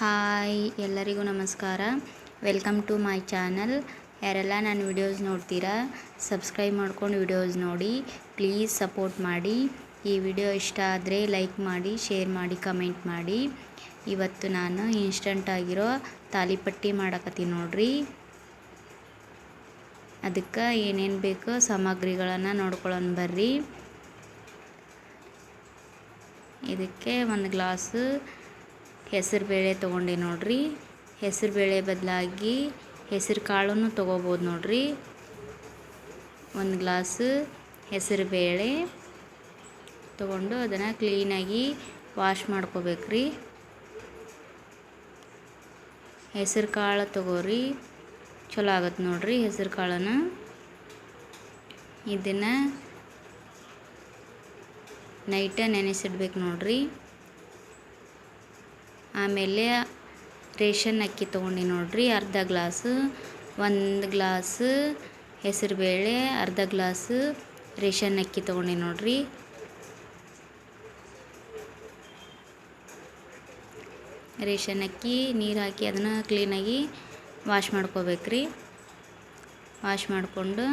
Hi, ಎಲ್ಲರಿಗೂ ನಮಸ್ಕಾರ. Welcome to my channel. ಯಾರೆಲ್ಲ ನಾನು ವಿಡಿಯೋಸ್ ನೋಡ್ತೀರಾ, ಸಬ್ಸ್ಕ್ರೈಬ್ ಮಾಡ್ಕೊಂಡು ವಿಡಿಯೋಸ್ ನೋಡಿ. ಪ್ಲೀಸ್ ಸಪೋರ್ಟ್ ಮಾಡಿ. ಈ ವಿಡಿಯೋ ಇಷ್ಟ ಆದರೆ ಲೈಕ್ ಮಾಡಿ, ಶೇರ್ ಮಾಡಿ, ಕಮೆಂಟ್ ಮಾಡಿ. ಇವತ್ತು ನಾನು ಇನ್ಸ್ಟಂಟ್ ಆಗಿರೋ ತಾಲಿಪಟ್ಟಿ ಮಾಡಕತ್ತೀನಿ ನೋಡ್ರಿ. ಅದಕ್ಕೆ ಏನೇನು ಬೇಕು ಸಾಮಗ್ರಿಗಳನ್ನು ನೋಡ್ಕೊಳ್ಳೋಣ ಬರ್ರಿ. ಇದಕ್ಕೆ ಒಂದು ಗ್ಲಾಸು ಹೆಸರು ಬೇಳೆ ತೊಗೊಂಡೆ ನೋಡ್ರಿ. ಹೆಸರು ಬೇಳೆ ಬದಲಾಗಿ ಹೆಸರು ಕಾಳನ್ನು ತೊಗೋಬೋದು ನೋಡ್ರಿ. ಒಂದು ಗ್ಲಾಸ್ ಹೆಸರು ಬೇಳೆ ತೊಗೊಂಡು ಅದನ್ನು ಕ್ಲೀನಾಗಿ ವಾಶ್ ಮಾಡ್ಕೋಬೇಕ್ರಿ. ಹೆಸರು ಕಾಳು ತೊಗೋರಿ. ಚಲೋ ಆಗತ್ತೆ ನೋಡ್ರಿ ಹೆಸರು ಕಾಳನ್ನು. ಇದನ್ನು ನೈಟ ನೆನೆಸಿಡ್ಬೇಕು ನೋಡ್ರಿ. ಆಮೇಲೆ ರೇಷನ್ ಅಕ್ಕಿ ತೊಗೊಂಡು ನೋಡಿರಿ, ಅರ್ಧ ಗ್ಲಾಸು, ಒಂದು ಗ್ಲಾಸ್ ಹೆಸರುಬೇಳೆ, ಅರ್ಧ ಗ್ಲಾಸ್ ರೇಷನ್ ಅಕ್ಕಿ ತೊಗೊಂಡು ನೋಡಿರಿ. ರೇಷನ್ ಅಕ್ಕಿ, ನೀರು ಹಾಕಿ ಅದನ್ನು ಕ್ಲೀನಾಗಿ ವಾಶ್ ಮಾಡ್ಕೋಬೇಕ್ರಿ. ವಾಶ್ ಮಾಡಿಕೊಂಡು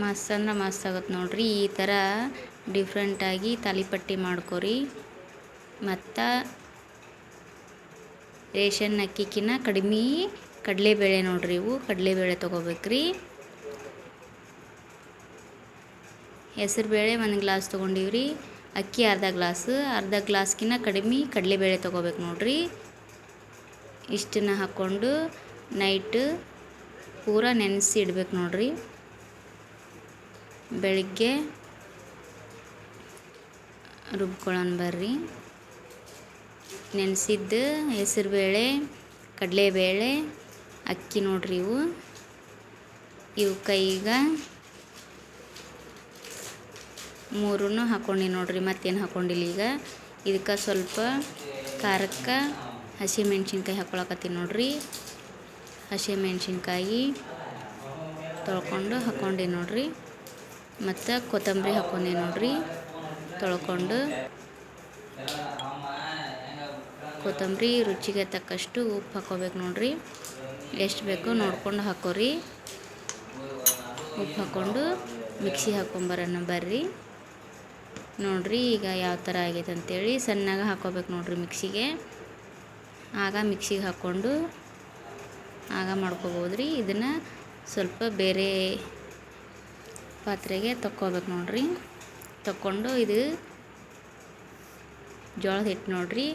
ಮಸ್ತ್ ಅಂದ್ರೆ ಮಸ್ತ್ ಆಗುತ್ತೆ ನೋಡ್ರಿ. ಈ ಥರ ಡಿಫ್ರೆಂಟಾಗಿ ತಾಲಿಪಟ್ಟಿ ಮಾಡ್ಕೊರಿ. ಮತ್ತು ರೇಷನ್ ಅಕ್ಕಿಕಿನ ಕಡಿಮೆ ಕಡಲೆಬೇಳೆ ನೋಡ್ರಿ ಇವು. ಕಡಲೆಬೇಳೆ ತೊಗೋಬೇಕ್ರಿ. ಹೆಸರುಬೇಳೆ ಒಂದು ಗ್ಲಾಸ್ ತೊಗೊಂಡಿವ್ರಿ. ಅಕ್ಕಿ ಅರ್ಧ ಗ್ಲಾಸ್. ಅರ್ಧ ಗ್ಲಾಸ್ಕಿನ್ನ ಕಡಿಮೆ ಕಡಲೆಬೇಳೆ ತೊಗೋಬೇಕು ನೋಡ್ರಿ. ಇಷ್ಟನ್ನ ಹಾಕ್ಕೊಂಡು ನೈಟ್ ಪೂರ ನೆನೆಸಿ ಇಡ್ಬೇಕು ನೋಡ್ರಿ. ಬೆಳಿಗ್ಗೆ ರುಬ್ಕೊಳ್ಳೋಣ ಬರ್ರಿ. ನೆನೆಸಿದ್ದು ಹೆಸರುಬೇಳೆ, ಕಡಲೆಬೇಳೆ, ಅಕ್ಕಿ ನೋಡ್ರಿ ಇವು. ಇವು ಈಗ ಮೂರನ್ನು ಹಾಕ್ಕೊಂಡು ನೋಡ್ರಿ, ಮತ್ತೇನು ಹಾಕ್ಕೊಂಡಿಲ್ಲ ಈಗ. ಇದಕ್ಕೆ ಸ್ವಲ್ಪ ಖಾರಕ್ಕೆ ಹಸಿ ಮೆಣಸಿನ್ಕಾಯಿ ಹಾಕ್ಕೊಳಕತ್ತೀನಿ ನೋಡ್ರಿ. ಹಸಿ ಮೆಣಸಿನ್ಕಾಯಿ ತೊಳ್ಕೊಂಡು ಹಾಕ್ಕೊಂಡೆ ನೋಡ್ರಿ. ಮತ್ತು ಕೊತ್ತಂಬರಿ ಹಾಕ್ಕೊಂಡೆ ನೋಡ್ರಿ. ತೊಳ್ಕೊಂಡು ಕೊತ್ತಂಬರಿ ರುಚಿಗೆ ತಕ್ಕಷ್ಟು ಉಪ್ಪು ಹಾಕೋಬೇಕು ನೋಡ್ರಿ. ಎಷ್ಟು ಬೇಕೋ ನೋಡ್ಕೊಂಡು ಹಾಕೋರಿ ಉಪ್ಪು ಹಾಕ್ಕೊಂಡು ಮಿಕ್ಸಿ ಹಾಕೊಂಬರೋಣ ಬರ್ರಿ. ನೋಡ್ರಿ ಈಗ ಯಾವ ಥರ ಆಗೈತೆ ಅಂತೇಳಿ ಸಣ್ಣಗೆ ಹಾಕೋಬೇಕು ನೋಡ್ರಿ ಮಿಕ್ಸಿಗೆ. ಆಗ ಮಿಕ್ಸಿಗೆ ಹಾಕ್ಕೊಂಡು ಆಗ ಮಾಡ್ಕೋಬೋದ್ರಿ. ಇದನ್ನು ಸ್ವಲ್ಪ ಬೇರೆ ಪಾತ್ರೆಗೆ ತಕ್ಕೋಬೇಕು ನೋಡ್ರಿ. ತಕ್ಕೊಂಡು ಇದು ಜೋಳದ ಹಿಟ್ಟು ನೋಡ್ರಿ.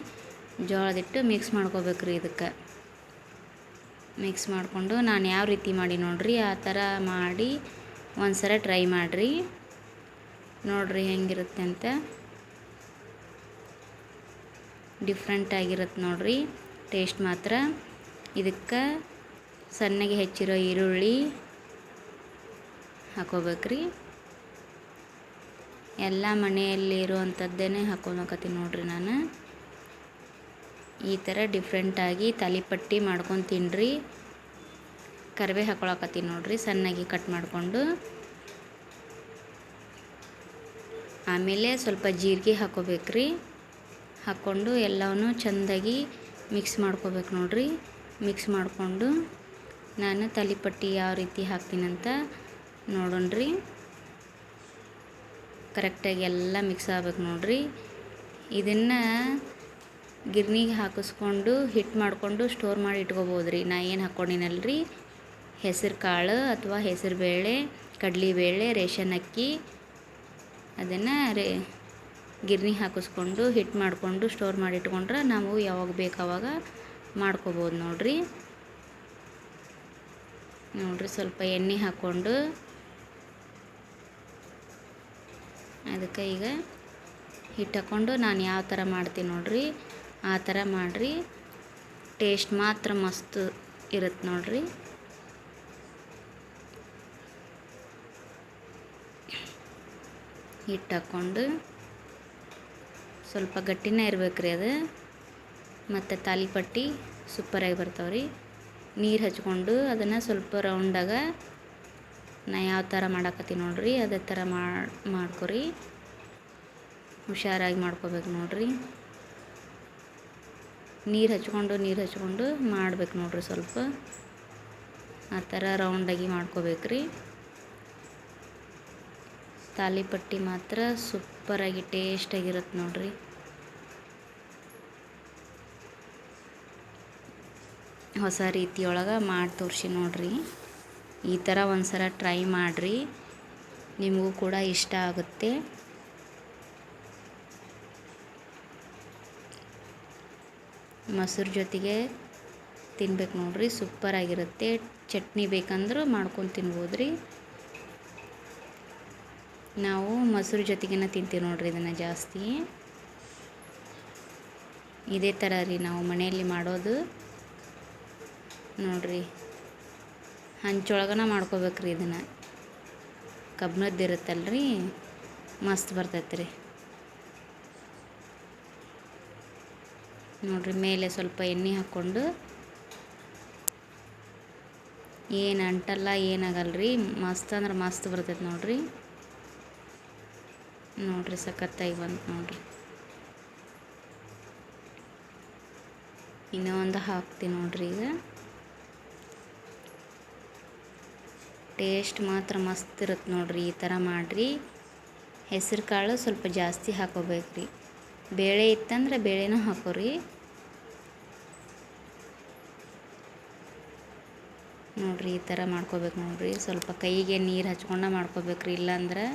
ಜೋಳದ ಹಿಟ್ಟು ಮಿಕ್ಸ್ ಮಾಡ್ಕೋಬೇಕ್ರಿ ಇದಕ್ಕೆ. ಮಿಕ್ಸ್ ಮಾಡಿಕೊಂಡು ನಾನು ಯಾವ ರೀತಿ ಮಾಡಿ ನೋಡ್ರಿ, ಆ ಥರ ಮಾಡಿ ಒಂದು ಸಲ ಟ್ರೈ ಮಾಡಿರಿ. ನೋಡ್ರಿ ಹೆಂಗಿರುತ್ತೆ ಅಂತ. ಡಿಫ್ರೆಂಟ್ ಆಗಿರುತ್ತೆ ನೋಡ್ರಿ. ಟೇಸ್ಟ್ ಮಾತ್ರ. ಇದಕ್ಕೆ ಸಣ್ಣಗೆ ಹೆಚ್ಚಿರೋ ಈರುಳ್ಳಿ ಹಾಕೋಬೇಕ್ರಿ. ಎಲ್ಲ ಮನೆಯಲ್ಲಿ ಇರುವಂಥದ್ದೇ ಹಾಕೊಳಕತ್ತೀನಿ ನೋಡ್ರಿ ನಾನು. ಈ ಥರ ಡಿಫ್ರೆಂಟಾಗಿ ತಾಲಿಪಟ್ಟಿ ಮಾಡ್ಕೊಂಡು ತಿನ್ನಿರಿ ಕರಿಬೇ ಹಾಕೊಳಕತ್ತೀನಿ ನೋಡ್ರಿ, ಸಣ್ಣಗೆ ಕಟ್ ಮಾಡಿಕೊಂಡು. ಆಮೇಲೆ ಸ್ವಲ್ಪ ಜೀರಿಗೆ ಹಾಕೋಬೇಕ್ರಿ. ಹಾಕ್ಕೊಂಡು ಎಲ್ಲವನ್ನೂ ಚೆಂದಾಗಿ ಮಿಕ್ಸ್ ಮಾಡ್ಕೋಬೇಕು ನೋಡ್ರಿ. ಮಿಕ್ಸ್ ಮಾಡಿಕೊಂಡು ನಾನು ತಾಲಿಪಟ್ಟಿ ಯಾವ ರೀತಿ ಹಾಕ್ತೀನಂತ ನೋಡೋಣ್ರಿ. ಕರೆಕ್ಟಾಗಿ ಎಲ್ಲ ಮಿಕ್ಸ್ ಆಗ್ಬೇಕು ನೋಡ್ರಿ. ಇದನ್ನು ಗಿರ್ನಿಗೆ ಹಾಕಿಸ್ಕೊಂಡು ಹಿಟ್ಟು ಮಾಡಿಕೊಂಡು ಸ್ಟೋರ್ ಮಾಡಿ ಇಟ್ಕೋಬೋದು ರೀ ನಾ ಏನು ಹಾಕ್ಕೊಂಡಿನಲ್ರಿ ಹೆಸರು ಕಾಳು ಅಥವಾ ಹೆಸರು ಬೇಳೆ ಕಡಲೆಬೇಳೆ ರೇಷನ್ ಅಕ್ಕಿ ಅದನ್ನು ರೇ ಗಿರ್ನಿ ಹಾಕಿಸ್ಕೊಂಡು ಹಿಟ್ಟು ಮಾಡಿಕೊಂಡು ಸ್ಟೋರ್ ಮಾಡಿ ಇಟ್ಕೊಂಡ್ರೆ ನಾವು ಯಾವಾಗ ಬೇಕು ಅವಾಗ ಮಾಡ್ಕೋಬೋದು ನೋಡ್ರಿ. ನೋಡ್ರಿ ಸ್ವಲ್ಪ ಎಣ್ಣೆ ಹಾಕ್ಕೊಂಡು ಅದಕ್ಕೆ ಈಗ ಹಿಟ್ಟು ಹಾಕ್ಕೊಂಡು ನಾನು ಯಾವ ಥರ ಮಾಡ್ತೀನಿ ನೋಡಿರಿ, ಆ ಥರ ಮಾಡಿರಿ. ಟೇಸ್ಟ್ ಮಾತ್ರ ಮಸ್ತ್ ಇರುತ್ತೆ ನೋಡಿರಿ. ಹಿಟ್ಟು ಹಾಕ್ಕೊಂಡು ಸ್ವಲ್ಪ ಗಟ್ಟಿನೇ ಇರ್ಬೇಕು ರೀ ಅದು. ಮತ್ತು ತಾಲಿಪಟ್ಟಿ ಸೂಪರಾಗಿ ಬರ್ತಾವೆ ರೀ ನೀರು ಹಚ್ಕೊಂಡು ಅದನ್ನು ಸ್ವಲ್ಪ ರೌಂಡಾಗ ನಾ ಯಾವ ಥರ ಮಾಡಾಕತ್ತೀನಿ ನೋಡ್ರಿ, ಅದೇ ಥರ ಮಾಡಿ ಮಾಡ್ಕೊರಿ. ಹುಷಾರಾಗಿ ಮಾಡ್ಕೋಬೇಕು ನೋಡ್ರಿ. ನೀರು ಹಚ್ಕೊಂಡು ನೀರು ಹಚ್ಕೊಂಡು ಮಾಡ್ಬೇಕು ನೋಡ್ರಿ ಸ್ವಲ್ಪ. ಆ ಥರ ರೌಂಡಾಗಿ ಮಾಡ್ಕೋಬೇಕ್ರಿ. ತಾಲಿಪಟ್ಟಿ ಮಾತ್ರ ಸೂಪರಾಗಿ ಟೇಸ್ಟಾಗಿರುತ್ತೆ ನೋಡ್ರಿ. ಹೊಸ ರೀತಿಯೊಳಗೆ ಮಾಡಿ ತೋರಿಸಿ ನೋಡ್ರಿ. ಈ ಥರ ಒಂದು ಸಲ ಟ್ರೈ ಮಾಡಿರಿ. ನಿಮಗೂ ಕೂಡ ಇಷ್ಟ ಆಗುತ್ತೆ. ಮೊಸರು ಜೊತೆಗೆ ತಿನ್ಬೇಕು ನೋಡ್ರಿ ಸೂಪರಾಗಿರುತ್ತೆ ಚಟ್ನಿ ಬೇಕಂದ್ರೆ ಮಾಡ್ಕೊಂಡು ತಿನ್ಬೋದು ರೀ ನಾವು ಮೊಸರು ಜೊತೆಗೇನ ತಿಂತೀವಿ ನೋಡ್ರಿ ಇದನ್ನು ಜಾಸ್ತಿ. ಇದೇ ಥರ ರೀ ನಾವು ಮನೆಯಲ್ಲಿ ಮಾಡೋದು. ನೋಡ್ರಿ. ಹಂಚೊಳಗನ ಮಾಡ್ಕೋಬೇಕ್ರಿ ಇದನ್ನು. ಕಬ್ಬಿಣದ್ದು ಇರುತ್ತಲ್ರಿ, ಮಸ್ತ್ ಬರ್ತೈತೆ ರೀ ನೋಡ್ರಿ ಮೇಲೆ ಸ್ವಲ್ಪ ಎಣ್ಣೆ ಹಾಕ್ಕೊಂಡು, ಏನು ಅಂಟಲ್ಲ, ಏನಾಗಲ್ರಿ, ಮಸ್ತ್ ಅಂದ್ರೆ ಮಸ್ತ್ ಬರ್ತೈತೆ ನೋಡ್ರಿ. ನೋಡ್ರಿ ಸಖತ್ತಾಗಿ ಬಂತು ನೋಡ್ರಿ. ಇನ್ನೂ ಒಂದು ಹಾಕ್ತೀನಿ ನೋಡ್ರಿ ಈಗ. ಟೇಸ್ಟ್ ಮಾತ್ರ ಮಸ್ತ್ ಇರುತ್ತೆ ನೋಡ್ರಿ, ಈ ಥರ ಮಾಡಿರಿ. ಹೆಸರು ಕಾಳು ಸ್ವಲ್ಪ ಜಾಸ್ತಿ ಹಾಕೋಬೇಕ್ರಿ. ಬೇಳೆ ಇತ್ತಂದ್ರೆ ಬೇಳೆನೂ ಹಾಕೋರಿ. ನೋಡ್ರಿ, ಈ ಥರ ಮಾಡ್ಕೋಬೇಕು ನೋಡ್ರಿ. ಸ್ವಲ್ಪ ಕೈಗೆ ನೀರು ಹಚ್ಕೊಂಡ ಮಾಡ್ಕೋಬೇಕ್ರಿ, ಇಲ್ಲಾಂದ್ರೆ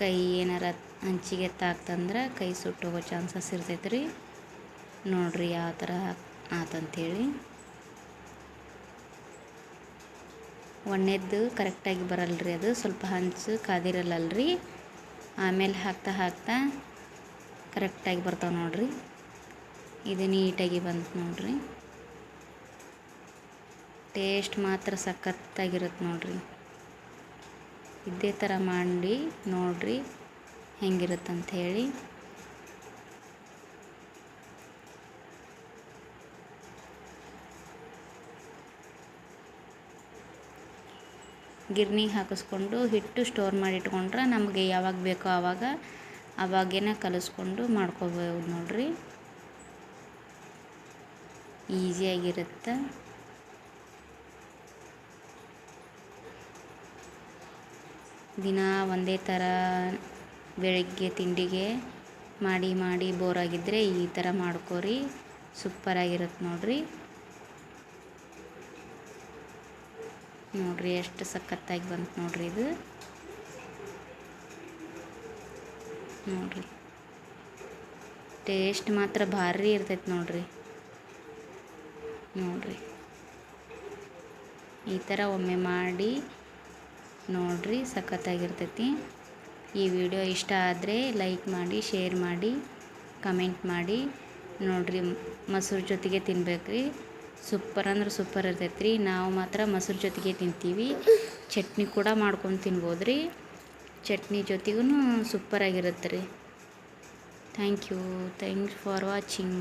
ಕೈ ಏನಾರ ಹಂಚಿಗೆ ತಾಕ್ತಂದ್ರೆ ಕೈ ಸುಟ್ಟೋಗೋ ಚಾನ್ಸಸ್ ಇರ್ತೈತೆ ರೀ ನೋಡ್ರಿ, ಯಾವ ಥರ ಆತಂಥೇಳಿ ಒಣ್ಣೆದ್ದು ಕರೆಕ್ಟಾಗಿ ಬರಲ್ಲ ರೀ ಅದು. ಸ್ವಲ್ಪ ಹಂಚು ಕಾದಿರಲ್ಲಲ್ರಿ. ಆಮೇಲೆ ಹಾಕ್ತಾ ಹಾಕ್ತಾ ಕರೆಕ್ಟಾಗಿ ಬರ್ತಾವೆ ನೋಡಿರಿ. ಇದು ನೀಟಾಗಿ ಬಂತು ನೋಡಿರಿ. ಟೇಸ್ಟ್ ಮಾತ್ರ ಸಖತ್ತಾಗಿರುತ್ತೆ ನೋಡಿರಿ. ಇದೇ ಥರ ಮಾಡಿ ನೋಡಿರಿ ಹೆಂಗಿರುತ್ತಂತ ಗಿರ್ನಿಗೆ ಹಾಕಿಸ್ಕೊಂಡು ಹಿಟ್ಟು ಸ್ಟೋರ್ ಮಾಡಿ ಇಟ್ಕೊಂಡ್ರೆ ನಮಗೆ ಯಾವಾಗ ಬೇಕೋ ಆವಾಗ ಅವಾಗೇನೆ ಕಲಿಸ್ಕೊಂಡು ಮಾಡ್ಕೋಬೋದು ನೋಡ್ರಿ. ಈಸಿಯಾಗಿರುತ್ತೆ ದಿನ ಒಂದೇ ಥರ ಬೆಳಗ್ಗೆ ತಿಂಡಿಗೆ ಮಾಡಿ ಮಾಡಿ ಬೋರಾಗಿದ್ದರೆ ಈ ಥರ ಮಾಡ್ಕೋರಿ. ಸೂಪರಾಗಿರುತ್ತೆ ನೋಡ್ರಿ. ನೋಡ್ರಿ ಎಷ್ಟು ಸಖತ್ತಾಗಿ ಬಂತು ನೋಡ್ರಿ ಇದು. ನೋಡ್ರಿ. ಟೇಸ್ಟ್ ಮಾತ್ರ ಭಾರಿ ಇರ್ತೈತೆ ನೋಡ್ರಿ. ನೋಡ್ರಿ. ಈ ಥರ ಒಮ್ಮೆ ಮಾಡಿ ನೋಡ್ರಿ ಸಖತ್ತಾಗಿರ್ತೈತಿ. ಈ ವಿಡಿಯೋ ಇಷ್ಟ ಆದರೆ ಲೈಕ್ ಮಾಡಿ, ಶೇರ್ ಮಾಡಿ, ಕಮೆಂಟ್ ಮಾಡಿ. ನೋಡ್ರಿ, ಮೊಸರು ಜೊತೆಗೆ ತಿನ್ಬೇಕ್ರಿ. ಸೂಪರ್ ಅಂದ್ರೆ ಸೂಪರ್ ಇರ್ತೈತೆ ರೀ ನಾವು ಮಾತ್ರ ಮೊಸರು ಜೊತೆಗೆ ತಿಂತೀವಿ. ಚಟ್ನಿ ಕೂಡ ಮಾಡ್ಕೊಂಡು ತಿನ್ಬೋದು ರೀ ಚಟ್ನಿ ಜೊತೆಗೂ ಸೂಪರಾಗಿರುತ್ತೆ ರೀ. Thank you thanks for watching